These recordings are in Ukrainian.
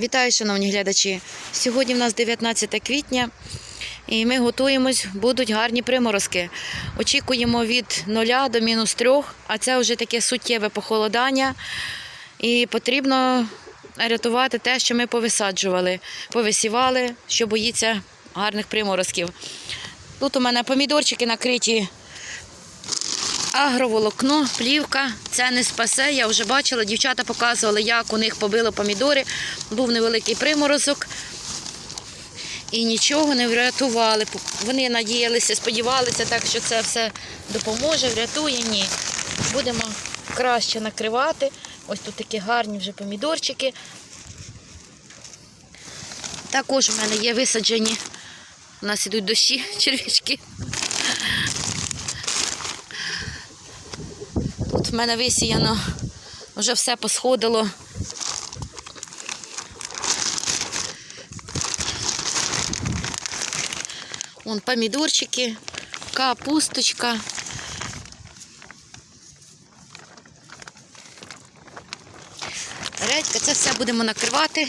Вітаю, шановні глядачі. Сьогодні в нас 19 квітня, і ми готуємось, будуть гарні приморозки. Очікуємо від 0 до мінус 3, а це вже таке суттєве похолодання. І потрібно рятувати те, що ми повисаджували, повисівали, що боїться гарних приморозків. Тут у мене помідорчики накриті агроволокно, плівка, це не спасе. Я вже бачила, дівчата показували, як у них побило помідори. Був невеликий приморозок. І нічого не врятували. Вони надіялися, сподівалися, так що це все допоможе, врятує. Ні. Будемо краще накривати. Ось тут такі гарні вже помідорчики. Також у мене є висаджені. У нас ідуть дощі, черв'ячки. В мене висіяно, вже все посходило. Вон помідорчики, капусточка. Редька, це все будемо накривати.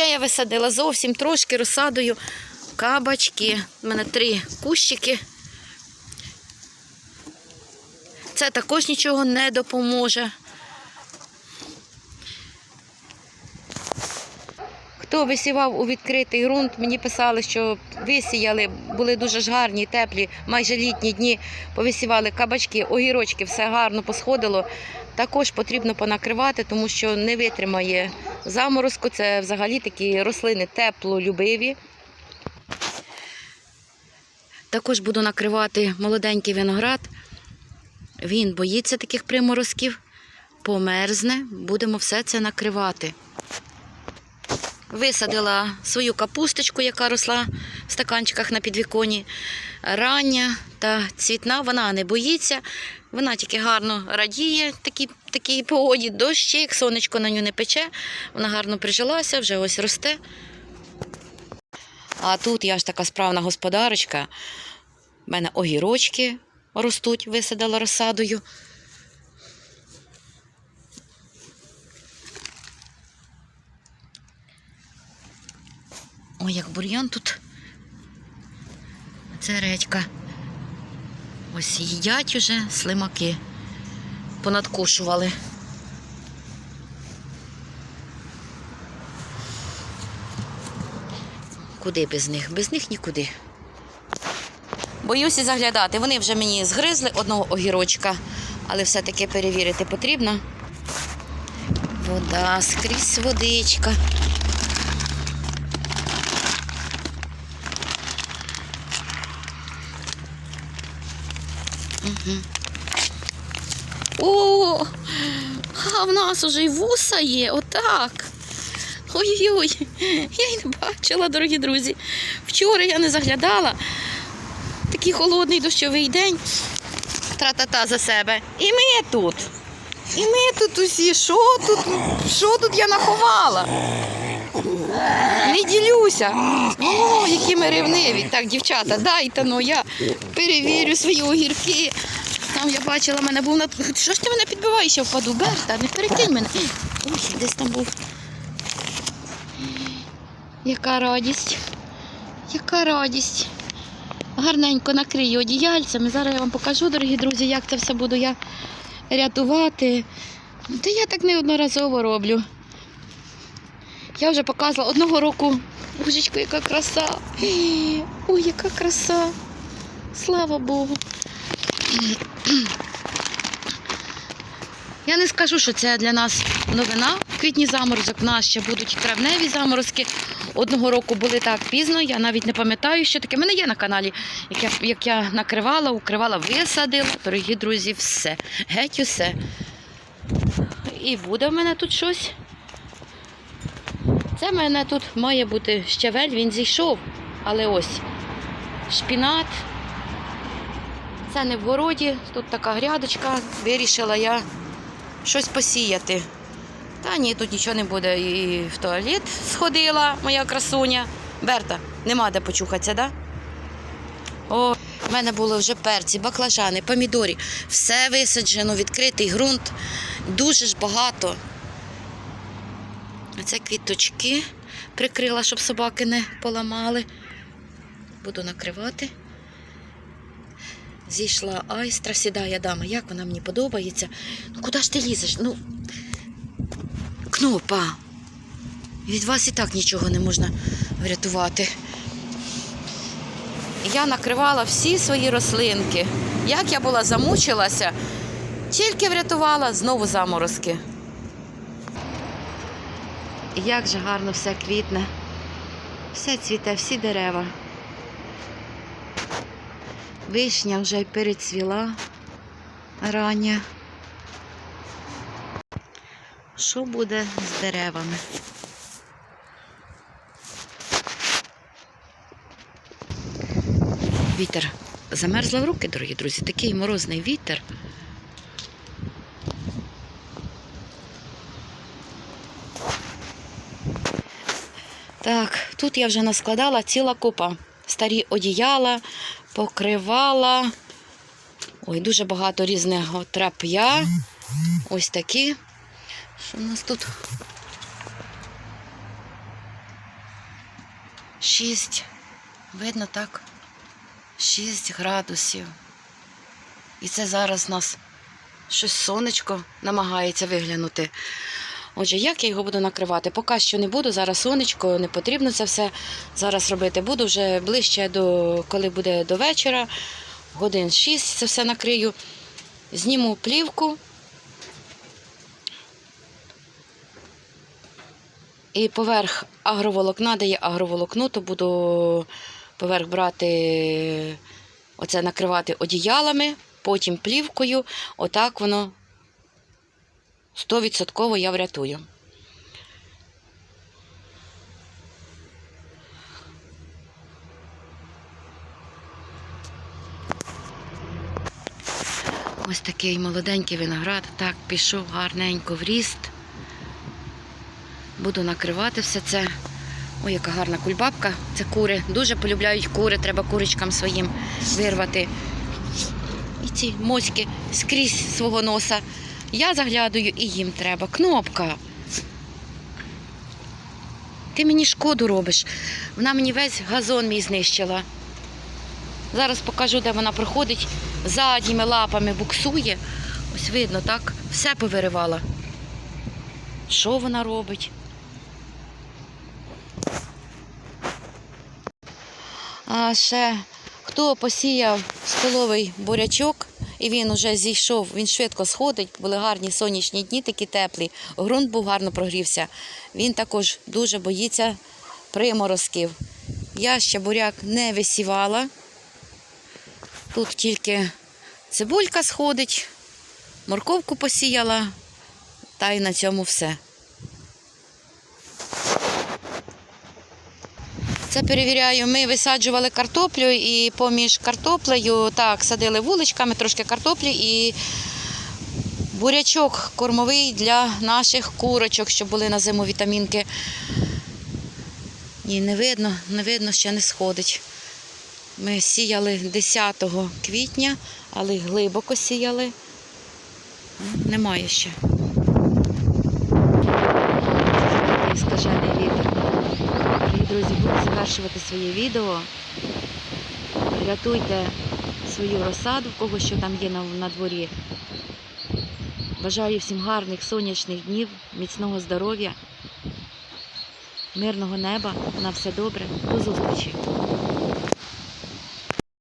Ще я висадила зовсім трошки розсадою кабачки. У мене три кущики. Це також нічого не допоможе. Хто висівав у відкритий ґрунт, мені писали, що висіяли, були дуже ж гарні, теплі, майже літні дні, повисівали кабачки, огірочки, все гарно посходило. Також потрібно понакривати, тому що не витримає заморозку. Це взагалі такі рослини теплолюбиві. Також буду накривати молоденький виноград. Він боїться таких приморозків, померзне, будемо все це накривати. Висадила свою капусточку, яка росла в стаканчиках на підвіконі. Рання та цвітна, вона не боїться, вона тільки гарно радіє такій, такій погоді, дощик, сонечко на нього не пече, вона гарно прижилася, вже ось росте. А тут я ж така справна господарочка. У мене огірочки ростуть, висадила розсадою. Ой, як бур'ян тут. Це редька. Ось їдять уже слимаки. Понадкушували. Куди без них? Без них нікуди. Боюся заглядати. Вони вже мені згризли одного огірочка, але все-таки перевірити потрібно. Вода, скрізь водичка. О, а в нас уже й вуса є, отак. Ой-ой-ой, я й не бачила, дорогі друзі. Вчора я не заглядала. Такий холодний дощовий день. Тра-та-та за себе. І ми тут. І ми тут усі. Що тут? Що тут я наховала? Не ділюся. О, які ми ревниві. Так, дівчата, дайте, ну я перевірю свої огірки. Там я бачила, мене був на. Що ж ти мене підбиваєш, я впаду? Берта, не перекинь мене. Ой, десь там був. Яка радість. Яка радість. Гарненько накрию одіяльцями. Зараз я вам покажу, дорогі друзі, як це все буду я рятувати. Та я так неодноразово роблю. Я вже показувала одного року. Божечко, яка краса. Ой, яка краса. Слава Богу. Я не скажу, що це для нас новина. В квітні заморозок в нас ще будуть травневі заморозки. Одного року були так пізно, я навіть не пам'ятаю, що таке. У мене є на каналі, як я, як я накривала, укривала, висадила. Дорогі друзі, все. Геть усе. І буде в мене тут щось. Це в мене тут має бути щавель, він зійшов. Але ось шпінат. Це не в городі, тут така грядочка. Вирішила я щось посіяти. Та ні, тут нічого не буде. І в туалет сходила моя красуня. Берта, нема де почухатися, да? О, У мене було вже перці, баклажани, помідорі. Все висаджено, відкритий ґрунт. Дуже ж багато. Оце квіточки прикрила, щоб собаки не поламали. Буду накривати. Зійшла айстра, сідає дама. Як вона мені подобається. Ну куди ж ти лізеш? Ну, кнопа. Від вас і так нічого не можна врятувати. Я накривала всі свої рослинки. Як я була замучилася, тільки врятувала знову заморозки. Як же гарно все квітне. Все цвіте, всі дерева. Вишня вже й перецвіла рання. Що буде з деревами? Вітер замерзла в руки, дорогі друзі. Такий морозний вітер. Так, тут я вже наскладала ціла купа. Старі одіяла, покривала. Ой, дуже багато різного трап'я. Ось такі. Що у нас тут? Шість. Видно так? 6 градусів. І це зараз у нас щось сонечко намагається виглянути. Отже, як я його буду накривати? Поки що не буду. Зараз сонечко, не потрібно це все зараз робити. Буду вже ближче до коли буде до вечора, годин 6 це все накрию. Зніму плівку. І поверх агроволокна, де є агроволокно, то буду поверх брати, оце накривати одіялами, потім плівкою. Отак воно 100% я врятую. Ось такий молоденький виноград. Так, пішов гарненько в ріст. Буду накривати все це. Ой, яка гарна кульбабка. Це кури. Дуже полюбляють кури, треба курочкам своїм вирвати. І ці моськи скрізь свого носа. Я заглядаю і їм треба. Кнопка. Ти мені шкоду робиш. Вона мені весь газон мій знищила. Зараз покажу, де вона проходить. Задніми лапами буксує. Ось видно, так? Все повиривала. Що вона робить? А ще хто посіяв столовий бурячок, і він вже зійшов, він швидко сходить, були гарні сонячні дні, такі теплі, ґрунт був гарно прогрівся. Він також дуже боїться приморозків. Я ще буряк не висівала. Тут тільки цибулька сходить, морковку посіяла, та й на цьому все. Це перевіряю. Ми висаджували картоплю і поміж картоплею так садили вуличками трошки картоплі і бурячок кормовий для наших курочок, щоб були на зиму вітамінки. Ні, не видно, не видно, ще не сходить. Ми сіяли 10 квітня, але глибоко сіяли. Немає ще. Такий скажений вітер. Дорогі друзі, буду завершувати своє відео. Рятуйте свою розсаду, в кого що там є на, на дворі. Бажаю всім гарних сонячних днів, міцного здоров'я, мирного неба. На все добре. До зустрічі!